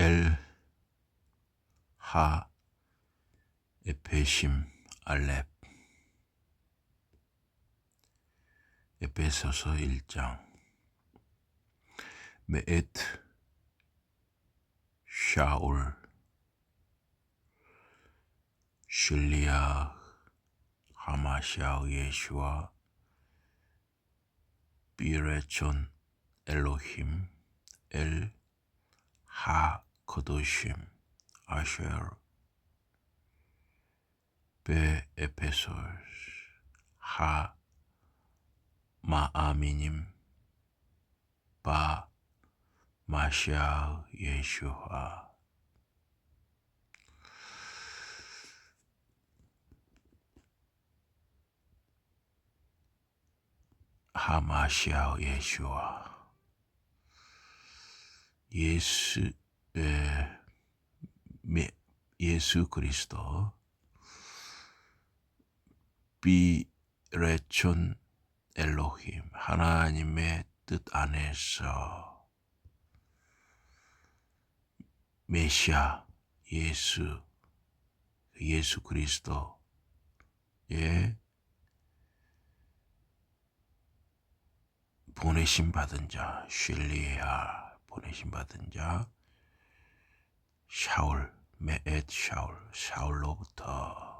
엘, 하, 에페심, 알렙. 에페소서 1장. 메엣, 샤울, 슐리아, 하마샤 예슈아, 비레촌, 엘로힘, 엘, 하, 거도심, 아쉐르, 베, 에페소스, 하, 마아미님, 바, 마샤, 예슈아 예수 그리스도. 비레촌 엘로힘 하나님의 뜻 안에서 메시아 예수 예수 그리스도의 보내심 받은 자 쉴리아 보내심 받은 자 샤울 메엣 샤울 샤울로부터